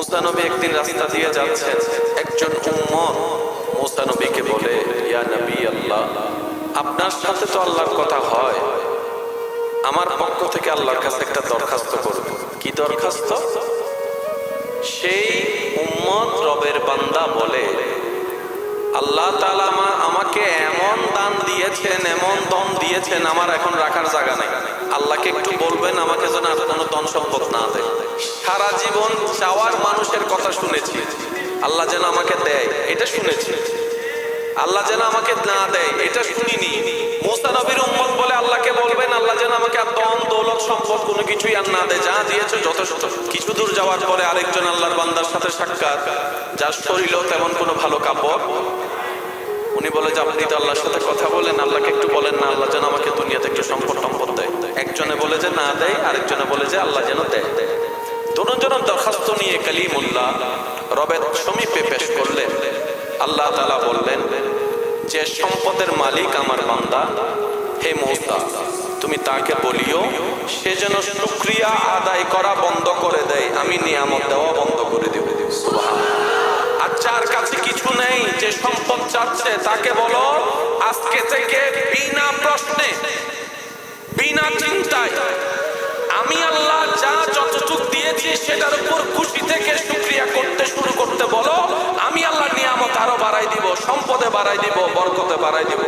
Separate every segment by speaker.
Speaker 1: মুসা একদিন রাস্তা দিয়ে যাচ্ছেন। একজন উম্মত মুসা বলে, ইয়া নবী আল্লাহ, আপনার সাথে তো আল্লাহর কথা হয়। আমার পক্ষ থেকে আল্লাহর কাছে একটা দরখাস্ত করবে কি দরখাস্ত? সেই উম্মত রবের বান্দা বলে, আল্লাহ আমা- আমাকে এমন দান দিয়েছেন, এমন দন দিয়েছেন, আমার এখন রাখার জায়গা নেই। আল্লাহকে একটু বলবেন, আমাকে যেন আর কোনো ধন সম্পদ না দেয় সারা জীবন চাওয়ার মানুষের কথা শুনেছি। আল্লাহ যেন আমাকে দেয়, এটা শুনেছি। আল্লাহ যেন আমাকে না দেয়, এটা শুনিনি। মুসা নবীর উম্মত বলে আল্লাহকে বলবেন, আল্লাহ যেন আমাকে আর দন দৌলত, সম্পদ কোনো কিছুই আর না দেয়। যা দিয়েছে যথেষ্ট। কিছু দূর যাওয়ার পরে আরেকজন আল্লাহর বান্দার সাথে সাক্ষাৎ। যার শরীরও তেমন কোনো ভালো কাপড়। উনি বলে যে, আপনি তো আল্লাহর সাথে কথা বলেন, আল্লাহকে একটু বলেন না, আল্লাহ যেন আমাকে দুনিয়াতে একটু সম্পদ সম্পদ দেয়। একজনে বলে যে, না দেয়। আরেকজনে বলে যে, আল্লাহ যেন দেয়। দুজনের দরখাস্ত নিয়ে কালিমুল্লাহ রবের সমীপে পেশ করলেন। আল্লাহ তালা বললেন, যে সম্পদের মালিক আমার বান্দা, হে মৌসা তুমি তাকে বলিও, সে যেন শুক্রিয়া আদায় করা বন্ধ করে দেয়, আমি নিয়ামত দেওয়া বন্ধ করে দেব। আর যার কাছে কিছু নেই, যে সম্পদ চাচ্ছে, তাকে বলো, আজকে থেকে বিনা প্রশ্নে, বিনা চিন্তায় আমি আল্লাহ যা যতটুক দিয়েছি সেটার উপর খুশি থেকে শুক্রিয়া করতে শুরু করতে বলো, আমি আল্লাহ নিয়ামত আরও বাড়াই দিব, সম্পদে বাড়াই দিব, বরকতে বাড়াই দিব।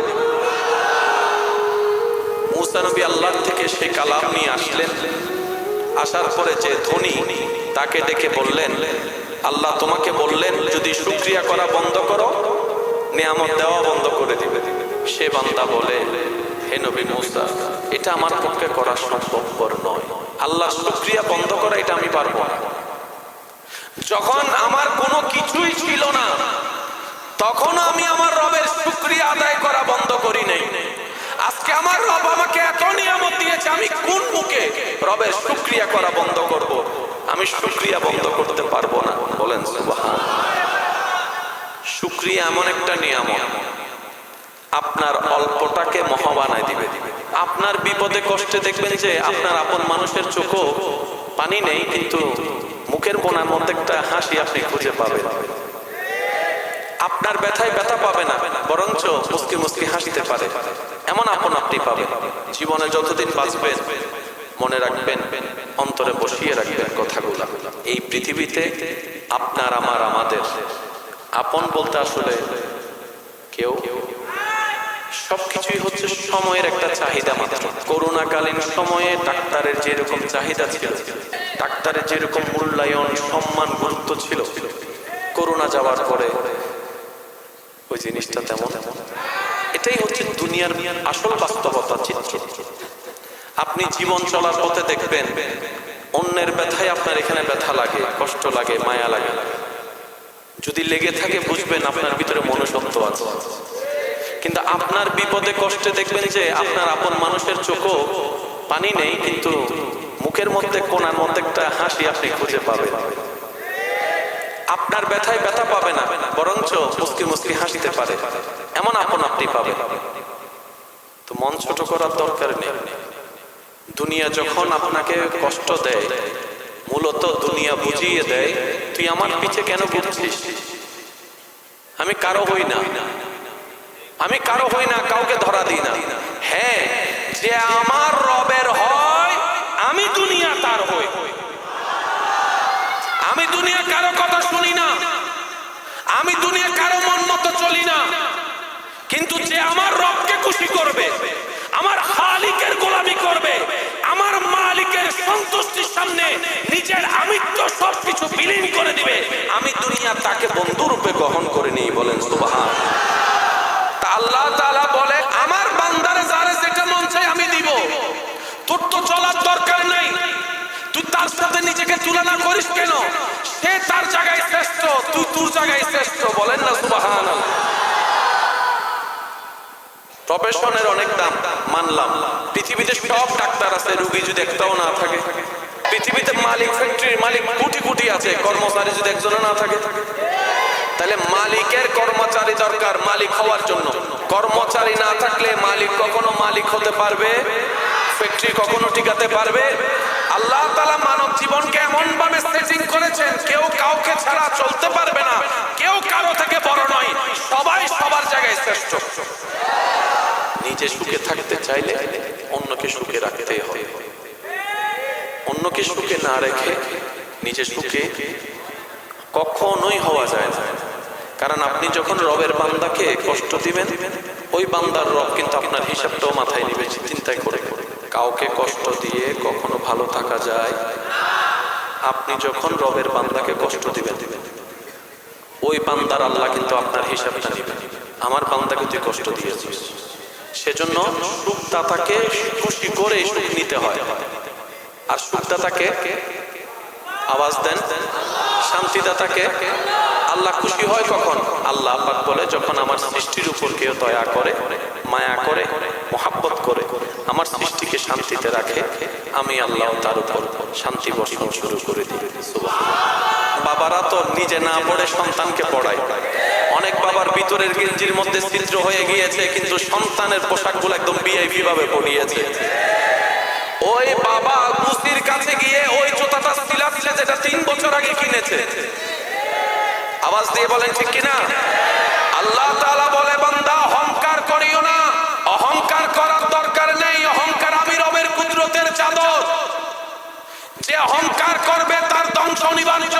Speaker 1: মুসা নবী আল্লাহর থেকে সেই কালাম নিয়ে আসলেন। আসার পরে যে ধনী তাকে ডেকে বললেন, আল্লাহ তোমাকে বললেন, যদি শুক্রিয়া করা বন্ধ করো, নিয়ামত দেওয়া বন্ধ করে দিবে। সে বান্দা বলে হে নবী মুসা, এটা আমার পক্ষে করা সম্ভবপর নয়। আল্লাহ শুক্রিয়া বন্ধ করা এটা আমি পারব না। যখন আমার কোনো কিছুই ছিল না তখন আমি আমার রবের শুক্রিয়া আদায় করা বন্ধ করি নাই। আজকে আমার রব আমাকে এত নিয়ামত দিয়েছে, আমি কোন মুখে রবের শুক্রিয়া করা বন্ধ করব? আমি শুক্রিয়া বন্ধ করতে পারব না। বলেন সুবহান শুক্রিয়া এমন একটা নিয়ামত। আপনার অল্পটাকে মহা বানায় দিবে। আপনার বিপদে কষ্টে দেখবেন যে আপনার আপন মানুষের চোখও পানি নেই, কিন্তু মুখের কোনার মধ্যে একটা হাসি আপনি খুঁজে পাবেন। আপনার ব্যথায় ব্যথা পাবে না, বরঞ্চ মুসকি মুসকি হাসিতে পারে। এমন আপন আপনি পাবেন। জীবনে যতদিন বাঁচবেন, মনে রাখবেন, অন্তরে বসিয়ে রাখবেন কথাগুলা। এই পৃথিবীতে আপনার, আমার, আমাদের। আপন বলতে আসলে কেউ কেউ সবকিছুই হচ্ছে সময়ের একটা চাহিদা মাত্র। করোনাকালীন সময়ে ডাক্তারের যেরকম চাহিদা ছিল, ডাক্তারের যেরকম মূল্যায়ন, সম্মান, গুরুত্ব ছিল, করোনা যাওয়ার পরে ওই জিনিসটা তেমন। এটাই হচ্ছে দুনিয়ার আসল বাস্তবতা চিত্র। আপনি জীবন চলার পথে দেখবেন, অন্যের ব্যথায় আপনার এখানে ব্যথা লাগে, কষ্ট লাগে, মায়া লাগে। যদি লেগে থাকে, বুঝবেন আপনার ভিতরে মনুষ্যত্ব আছে। কিন্তু আপনার বিপদে কষ্টে দেখবেন যে আপনার আপন মানুষের চোখও পানি নেই, কিন্তু মুখের মধ্যে, কোনার মধ্যে একটা হাসি আপনি খুঁজে পাবেন। আপনার ব্যথায় ব্যথা পাবে না, বরঞ্চ মুসকি মুসকি হাসিতে পারে। এমন আপন আপনি পাবেন। তো মন ছোট করার দরকার নেই। দুনিয়া যখন আপনাকে কষ্ট দেয়, মূলত দুনিয়া বুঝিয়ে দেয়, তুই আমার পিছে কেন ঘুরছিস? আমি কারও হই না। আমি কারও হই না, কাউকে ধরা দিই না। হ্যাঁ যে আমার রবের হয়, আমি দুনিয়া তার হই। আমি দুনিয়া কারও কথা শুনি না। আমি দুনিয়া কারও মন মতো চলি না। কিন্তু যে আমার রবকে খুশি করবে, আমার খালিকের গোলামি করবে, আমার মালিকের সন্তুষ্টির সামনে নিজের আমিত্ব সবকিছু বিলীন করে দিবে, আমি দুনিয়া তাকে বন্ধু রূপে গ্রহণ করে নিই বলেন সুবাহান তা আল্লাহ বলে, আমার বান্দারে যারে যেটা মন চাই আমি দিব। তোর তো চলার দরকার নাই। তুই তার সাথে নিজেকে তুলনা করিস কেন? সে তার জায়গায় শ্রেষ্ঠ, তুই তোর জায়গায় শ্রেষ্ঠ। বলেন না সুবাহান প্রফেশনের অনেক দাম, মানলাম। পৃথিবীতে সব ডাক্তার আছে, রুগী যদি একটাও না থাকে। পৃথিবীতে মালিক, ফ্যাক্টরির মালিক কোটি কোটি আছে, কর্মচারী যদি একজনও না থাকে। তাহলে মালিকের কর্মচারী দরকার মালিক হওয়ার জন্য। কর্মচারী না থাকলে মালিক কখনো মালিক হতে পারবে? ফ্যাক্টরি কখনো টিকাতে পারবে? আল্লাহ তালা মানব জীবনকে এমন ভাবে সেটিং করেছেন, কেউ কাউকে ছাড়া চলতে পারবে না। কেউ কারও থেকে বড় নয়, সবাই সবার জায়গায় শ্রেষ্ঠ। নিজে সুখে থাকতে চাইলে অন্যকে সুখে রাখতে হয় অন্যকে সুখে না রেখে নিজে সুখে কখনোই হওয়া যায় না। কারণ আপনি যখন রবের বান্দাকে কষ্ট দিবেন, ওই বান্দার রব কিন্তু আপনার হিসাবটাও মাথায় নিবে চিন্তায় করে। কাউকে কষ্ট দিয়ে কখনো ভালো থাকা যায়। আপনি যখন রবের বান্দাকে কষ্ট দিবেন, ওই বান্দার আল্লাহ কিন্তু আপনার হিসাবটা নেবেন আমার বান্দাকে তুই কষ্ট দিয়েছিস। সেজন্য সুখদাতাকে খুশি করে সুখ নিতে হয়। আর সুখদাতাকে আওয়াজ দেন শান্তিদাতাকে আল্লাহ খুশি হয় কখন? আল্লাহ পাক বলে, যখন আমার সৃষ্টির উপর কেউ দয়া করে, মায়া করে, মোহাব্বত করে, আমার সৃষ্টিকে শান্তিতে রাখে, আমি আল্লাহ তার উপর শান্তি বর্ষণ শুরু করে দিই। বাবারা তো নিজে না পড়ে সন্তানকে পড়ায়। অনেক বাবার ভিতরের গেঞ্জির মধ্যে ছিদ্র হয়ে গিয়েছে, কিন্তু সন্তানের পোশাকগুলো একদম বিআইপি ভাবে পড়িয়েছে ওই বাবা মুসির কাছে গিয়ে ওই জুতাটা সিলাচ্ছে যেটা তিন বছর আগে কিনেছে। আওয়াজ দিয়ে বলেন, ঠিক কিনা? আল্লাহ তাআলা বলে, বান্দা, অহংকার করিও না। অহংকার করার দরকার নেই। অহংকার আমি রবের কুদরতের চাদর। যে অহংকার করবে, তার ধ্বংস অনিবার্য।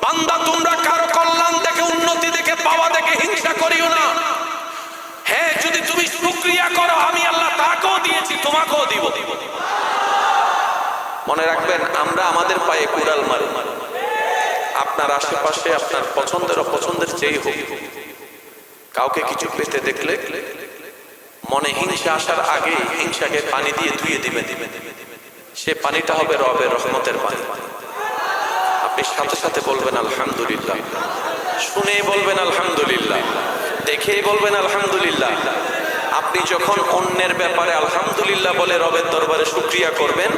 Speaker 1: বান্দা, তোমরা কারও কল্যাণ দেখে, উন্নতি দেখে, পাওয়া দেখে হিংসা করিও না। যদি তুমি শুক্রিয়া করো, আমি আল্লাহ তাকেও দিয়েছি, তোমাকেও দিব। মনে রাখবেন, আমরা আমাদের পায়ে কুড়াল মারি। আপনার আশেপাশে, আপনার পছন্দের অপছন্দের যেই হোক, কাউকে কিছু পেতে দেখলে মনে হিংসা আসার আগে হিংসাকে পানি দিয়ে ধুয়ে দিবে দিবে সে পানিটা হবে রবের রহমতের পানি। আপনি সাথে সাথে বলবেন, আলহামদুলিল্লাহ। শুনে বলবেন, আলহামদুলিল্লাহ। দেখেই বলবেন, আলহামদুলিল্লাহ। আপনি যখন অন্যের ব্যাপারে আলহামদুলিল্লাহ বলে রবের দরবারে শুক্রিয়া করবেন,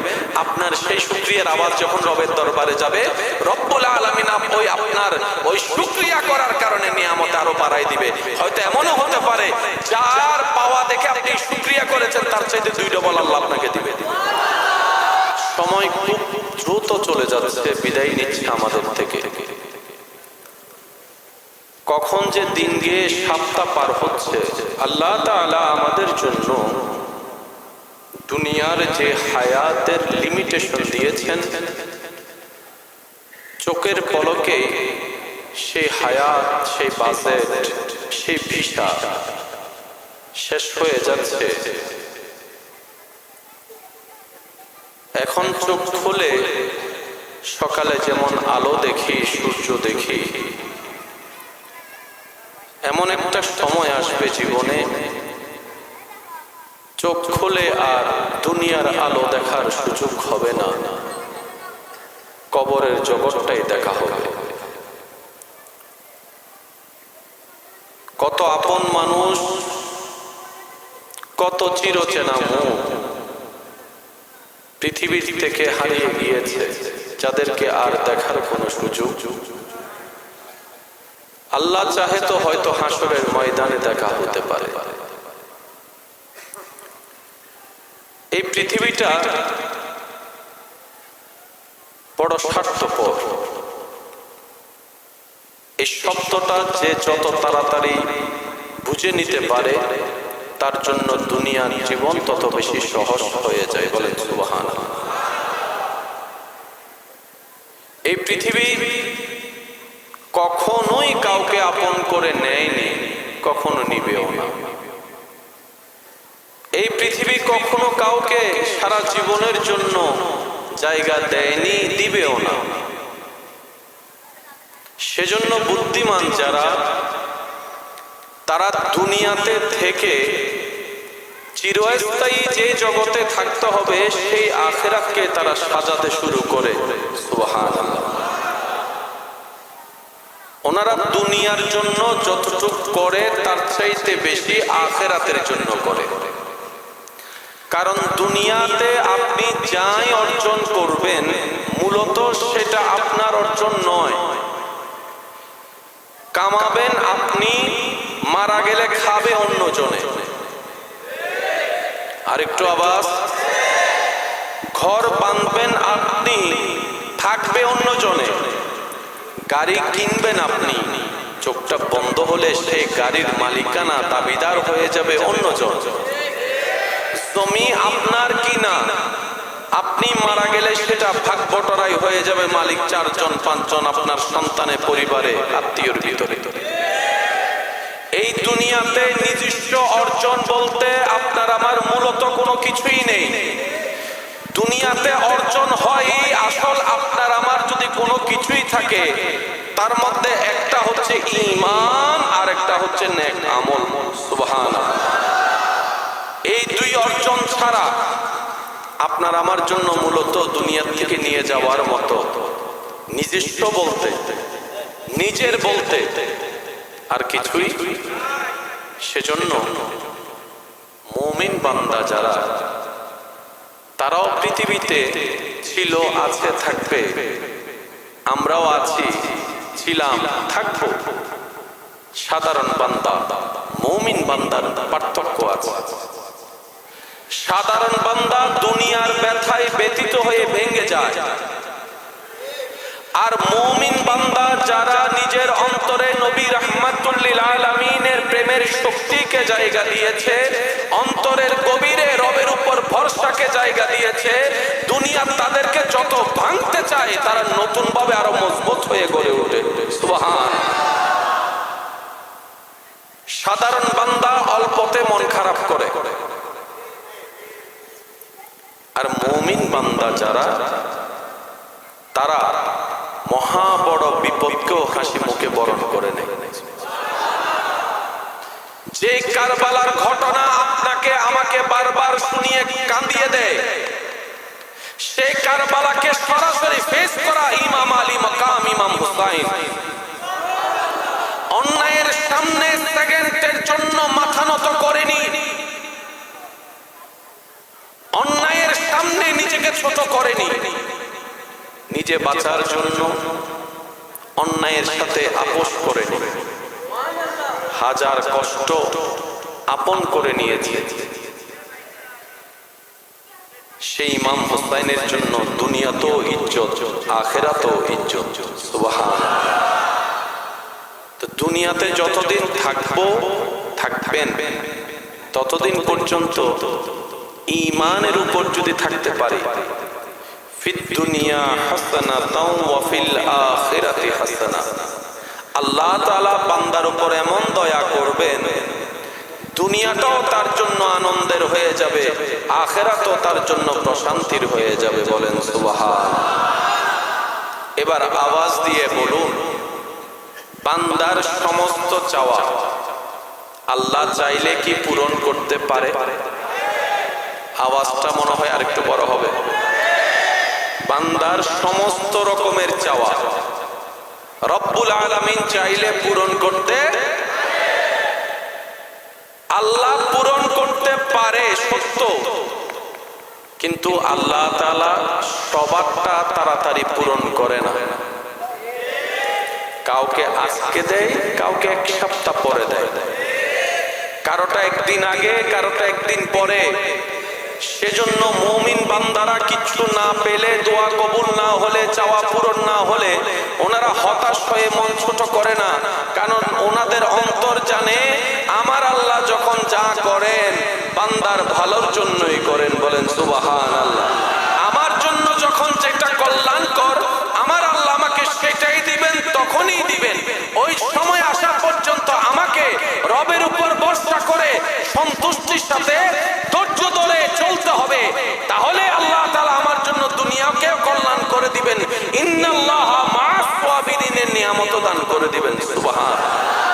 Speaker 1: আপনার সেই শুক্রিয়ার আওয়াজ যখন রবের দরবারে যাবে, রব্বুল আলামিন ওই আপনার ওই শুক্রিয়া করার কারণে নিয়ামত আরও বাড়াই দিবে। হয়তো এমনও হতে পারে, যার পাওয়া দেখে আপনি শুক্রিয়া করেছেন, তার চাইতে দুই ডবল আল্লাহ আপনাকে দিবে। সময় খুব দ্রুত চলে যাচ্ছে, বিদায় নিচ্ছে আমাদের থেকে। কখন যে দিন গিয়ে সপ্তাহ পার হচ্ছে, আল্লাহ তাআলা আমাদের জন্য দুনিয়ার যে হায়াতের লিমিটেশন দিয়েছেন, চোখের পলকে সেই হায়াত, সেই বাজেট, সেই ভিসা শেষ হয়ে যাচ্ছে। এখন চোখ খুলে সকালে যেমন আলো দেখি, সূর্য দেখি এমন একটা সময় আসবে জীবনে, চোখ খুলে আর দুনিয়ার আলো দেখার সুযোগ হবে না। কবরের জগৎটাই দেখা হবে। কত আপন মানুষ, কত চিরচেনা মুখ পৃথিবীর থেকে হারিয়ে গিয়েছে, যাদেরকে আর দেখার কোনো সুযোগ আল্লাহ চাহে তো হয়তো হাসরের ময়দানে দেখা হতে পারে। এই পৃথিবীটা বড় স্বার্থপর। এই শব্দটা যে যত তাড়াতাড়ি বুঝে নিতে পারে, তার জন্য দুনিয়ার জীবন তত বেশি সহজ হয়ে যায় বলেন সুবহান এই পৃথিবী কখনোই কাউকে আপন করে নেয়নি কখনো নিবেও না। এই পৃথিবী কখনো কাউকে সারা জীবনের জন্য জায়গা দেয়নি দিবেও না। সেজন্য বুদ্ধিমান যারা তারা দুনিয়াতে থেকে চিরস্থায়ী যে জগতে থাকতে হবে সেই আখেরাতকে তারা সাজাতে শুরু করে। সুবহানাল্লাহ। ওনারা দুনিয়ার জন্য যতটুক করে, তার চাইতে বেশি আখেরাতের জন্য করে। কারণ দুনিয়াতে আপনি যাই অর্জন করবেন, মূলত সেটা আপনার অর্জন নয়। কামাবেন আপনি, মারা গেলে খাবে অন্য অন্যজনে। আরেকটু আওয়াজ। ঘর বাঁধবেন আপনি, থাকবে অন্যজনে। গাড়ি কিনবেন আপনি। চোখটা বন্ধ হলে সেই গাড়ির মালিকানা দাবিদার হয়ে যাবে অন্যজন। জমি আপনার কিনা আপনি মারা গেলে সেটা ভাগ বটরাই হয়ে যাবে মালিক চারজন, পাঁচজন আপনার সন্তানে, পরিবারে, আত্মীয়র ভিতরে। এই দুনিয়াতে নিজস্ব অর্জন বলতে আপনার আমার মূলত কোনো কিছুই নেই। দুনিয়াতে অর্জন হয় আসল আপনার আমার যদি কোনো কিছুই থাকে, তার মধ্যে একটা হচ্ছে ঈমান আর একটা হচ্ছে নেক আমল। সুবহানাল্লাহ। এই দুই অর্জন ছাড়া আপনার আমার জন্য মূলত দুনিয়া থেকে নিয়ে যাওয়ার মতো। নিজস্ব বলতে, নিজের বলতে আর কিছুই সেজন্য মুমিন বান্দা যারা তারাও পৃথিবীতে ছিল, আছে, থাকবে। আমরাও আছি, ছিলাম, থাকব। সাধারণ বান্দা, মৌমিন বান্দার পার্থক্য আছে। সাধারণ বান্দা দুনিয়ার ব্যথায় ব্যতীত হয়ে ভেঙে যায়। আর মৌমিন বান্দা যারা নিজের অন্তরে নবী রহমাতুল্লিল আলমিনের প্রেমের শক্তিকে জায়গা দিয়েছে, অন্তরের গভীরে রবের উপর ভরসাকে জায়গা দিয়েছে, দুনিয়া তাদেরকে যত ভাঙতে চায় তারা নতুন ভাবে আরও মজবুত হয়ে গড়ে ওঠে। সাধারণ বান্দা অল্পতে মন খারাপ করে। আর মৌমিন বান্দা যারা, তারা মহা বড় বিপদকেও হাসি মুখে বরণ করে নেয়। যে কারবালার ঘটনা আপনাকে, আমাকে বারবার শুনিয়ে কান্দিয়ে দেয় সে কারবালাকে সরাসরি ফেস করা ইমাম আলী মকাম ইমাম হুসাইন। অন্যায়ের সামনে সেকেন্ডের জন্য মাথা নত করেনি। অন্যায়ের সামনে নিজেকে ছোট করেনি। নিজে বাঁচার জন্য অন্যায়ের সাথে আপোষ করে হাজার কষ্ট আপন করে নিয়েছে। সেই ইমাম হোসাইনের জন্য দুনিয়াতেও ইজ্জত, আখেরাতেও ইজ্জত তো দুনিয়াতে যতদিন থাকব, থাকবেন, ততদিন পর্যন্ত ইমানের উপর যদি থাকতে পারি দুনিয়া হাসানা তাও ওয়াফিল আখিরাতি হাসানা। আল্লাহ তাআলা বান্দার উপর এমন দয়া করবেন, দুনিয়াটাও তার জন্য আনন্দের হয়ে যাবে, আখেরাতও তার জন্য প্রশান্তির হয়ে যাবে বলেন সুবহান। এবার আওয়াজ দিয়ে বলুন, বান্দার সমস্ত চাওয়া আল্লাহ চাইলে কি পূরণ করতে পারে? আওয়াজটা মনে হয় আরেকটু বড় হবে। বান্দার সমস্ত রকমের চাওয়া। রব্বুল আলামিন চাইলে পূরণ করতে আল্লাহ পূরণ করতে পারে সত্য। কিন্তু আল্লাহ তাআলা সবারটা তাড়াতাড়ি পূরণ করে না। কাউকে আজকে দেয়, কাউকে এক সপ্তাহ পরে দেয়। কারোটা একদিন আগে, কারোটা একদিন পরে। সেজন্য মৌমিন বান্দারা কিছু না পেলে, দোয়া কবুল না হলে, চাওয়া পূরণ না হলে ওনারা হতাশ হয়ে মন ছোট করে না। কারণ ওনাদের অন্তর জানে, আমার আল্লাহ যখন যা করেন, বান্দার ভালোর জন্যই করেন বলেন সুবাহান আল্লাহ আমার জন্য যখন যেটা কল্যাণকর, আমার আল্লাহ আমাকে সেটাই দিবেন। তখনই দিবেন। ওই সময় আসা পর্যন্ত আমাকে রবের উপর ভরসা করে সন্তুষ্টির সাথে ধৈর্য ধরে চলতে হবে। তাহলে আল্লাহ তালা আমার জন্য দুনিয়াকে কল্যাণ করে দিবেন। ইন্নাল্লাহ সাবিরিনের নিয়ামত দান করে দিবেন। সুবহান।